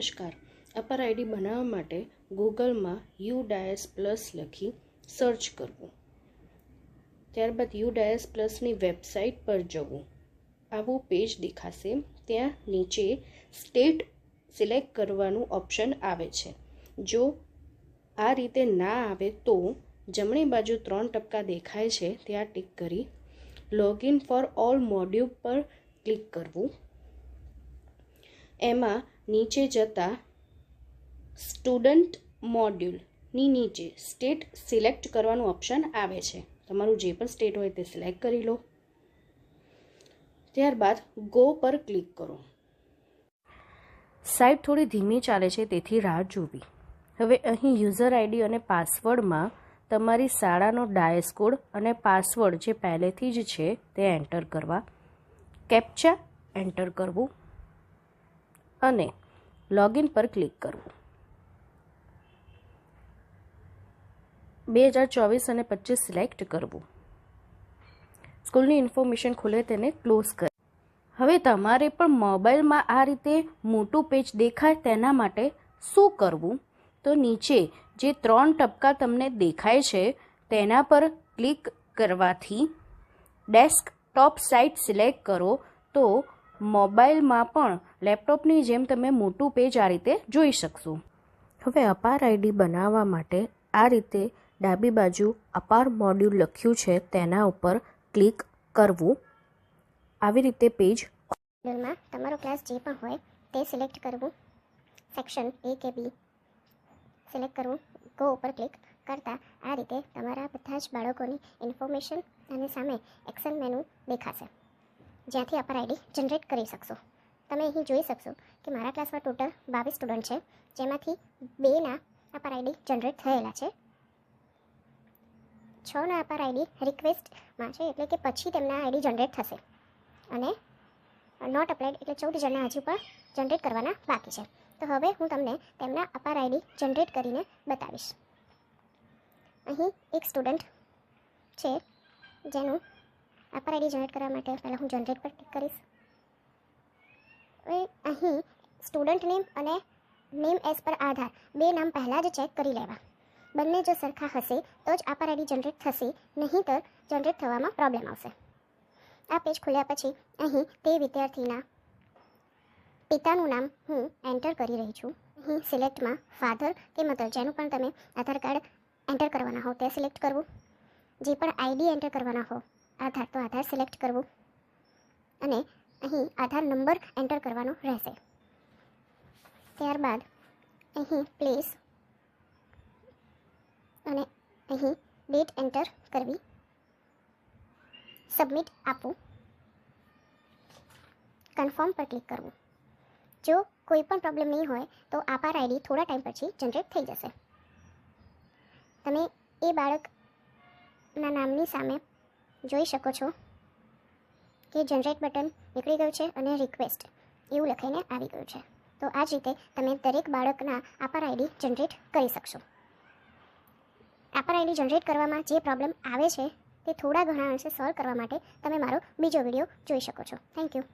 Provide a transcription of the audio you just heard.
નમસ્કાર. Upper ID બનાવવા માટે ગૂગલમાં યુ ડાયસ પ્લસ લખી સર્ચ કરવું. ત્યારબાદ યુ ડાયસ પ્લસની વેબસાઇટ પર જવું. આવું પેજ દેખાશે. ત્યાં નીચે સ્ટેટ સિલેક્ટ કરવાનું ઓપ્શન આવે છે. જો આ રીતે ના આવે તો જમણી બાજુ ત્રણ ટપકા દેખાય છે. ત્યાં ટિક કરી લોગિન ફોર ઓલ મોડ્યુલ પર ક્લિક કરવું. એમાં નીચે જતા સ્ટુડન્ટ મોડ્યુલની નીચે સ્ટેટ સિલેક્ટ કરવાનું ઓપ્શન આવે છે. તમારું જે પણ સ્ટેટ હોય તે સિલેક્ટ કરી લો. ત્યારબાદ ગો પર ક્લિક કરો. સાઇટ થોડી ધીમી ચાલે છે, તેથી રાહ જોવી. હવે અહીં યુઝર આઈડી અને પાસવર્ડમાં તમારી શાળાનો ડાયસ કોડ અને પાસવર્ડ જે પહેલેથી જ છે તે એન્ટર કરવા, કેપ્ચા એન્ટર કરવું અને લોગિન પર ક્લિક કરવું. બે હજાર ચોવીસ અને પચીસ સિલેક્ટ કરવું. સ્કૂલની ઇન્ફોર્મેશન ખુલે તેને ક્લોઝ કર. હવે તમારે પણ મોબાઈલમાં આ રીતે મોટું પેજ દેખાય તેના માટે શું કરવું? તો નીચે જે ત્રણ ટપકા તમને દેખાય છે, તેના પર ક્લિક કરવાથી ડેસ્કટોપ સાઇટ સિલેક્ટ કરો. તો મોબાઈલમાં પણ લેપટોપની જેમ તમે મોટું પેજ આ રીતે જોઈ શકશો. હવે અપાર આઈડી બનાવવા માટે આ રીતે ડાબી બાજુ અપાર મોડ્યુલ લખ્યું છે તેના ઉપર ક્લિક કરવું. આવી રીતે પેજ મોડ્યુલમાં તમારો ક્લાસ જે પણ હોય તે સિલેક્ટ કરવું. સેક્શન એ કે બી સિલેક્ટ કરવું. ગો ઉપર ક્લિક કરતાં આ રીતે તમારા બધા જ બાળકોની ઇન્ફોર્મેશન અને સામે એક્સેલ મેનુ દેખાશે. જ્યાંથી અપર આઈડી જનરેટ કરી શકશો. તમે અહીં જોઈ શકશો કે મારા ક્લાસમાં ટોટલ બાવીસ સ્ટુડન્ટ છે, જેમાંથી બેના અપર આઈડી જનરેટ થયેલા છે. છના અપર આઈડી રિક્વેસ્ટમાં છે એટલે કે પછી તેમના આઈડી જનરેટ થશે. અને નોટ અપ્લાઇડ એટલે ચૌદ જણના હજુ પણ જનરેટ કરવાના બાકી છે. તો હવે હું તમને તેમના અપાર આઈડી જનરેટ કરીને બતાવીશ. અહીં એક સ્ટુડન્ટ છે, જેનું અપાર આઈડી જનરેટ કરવા માટે પહેલાં હું જનરેટ પર ક્લિક કરીશ. હવે અહીં સ્ટુડન્ટ નેમ અને નેમ એઝ પર આધાર બે નામ પહેલાં જ ચેક કરી લેવા. બંને જો સરખા હશે તો જ આપર આઈડી જનરેટ થશે, નહીંતર જનરેટ થવામાં પ્રોબ્લેમ આવશે. આ પેજ ખોલ્યા પછી અહીં તે વિદ્યાર્થીના પિતાનું નામ હું એન્ટર કરી રહી છું. અહીં સિલેક્ટમાં ફાધર કે મધર જેનું પણ તમે આધાર કાર્ડ એન્ટર કરવાના હો તે સિલેક્ટ કરવું. જે પણ આઈડી એન્ટર કરવાના હો આધાર, તો આધાર સિલેક્ટ કરવું. અને અહીં આધાર નંબર એન્ટર કરવાનો રહેશે. ત્યારબાદ અહીં પ્લેસ અને અહીં ડેટ એન્ટર કરવી. સબમિટ આપવું. કન્ફર્મ પર ક્લિક કરવું. જો કોઈ પણ પ્રોબ્લેમ નહીં હોય, તો આપાર આઈડી થોડા ટાઈમ પછી જનરેટ થઈ જશે. તમે એ બાળકના નામની સામે જોઈ શકો છો કે જનરેટ બટન નીકળી ગયું છે અને રિક્વેસ્ટ એવું લખાઈને આવી ગયું છે. તો આ જ રીતે તમે દરેક બાળકના આપાર આઈડી જનરેટ કરી શકશો. આપાર આઈડી જનરેટ કરવામાં જે પ્રોબ્લેમ આવે છે તે થોડા ઘણા અંશે સોલ્વ કરવા માટે તમે મારો બીજો વીડિયો જોઈ શકો છો. Thank you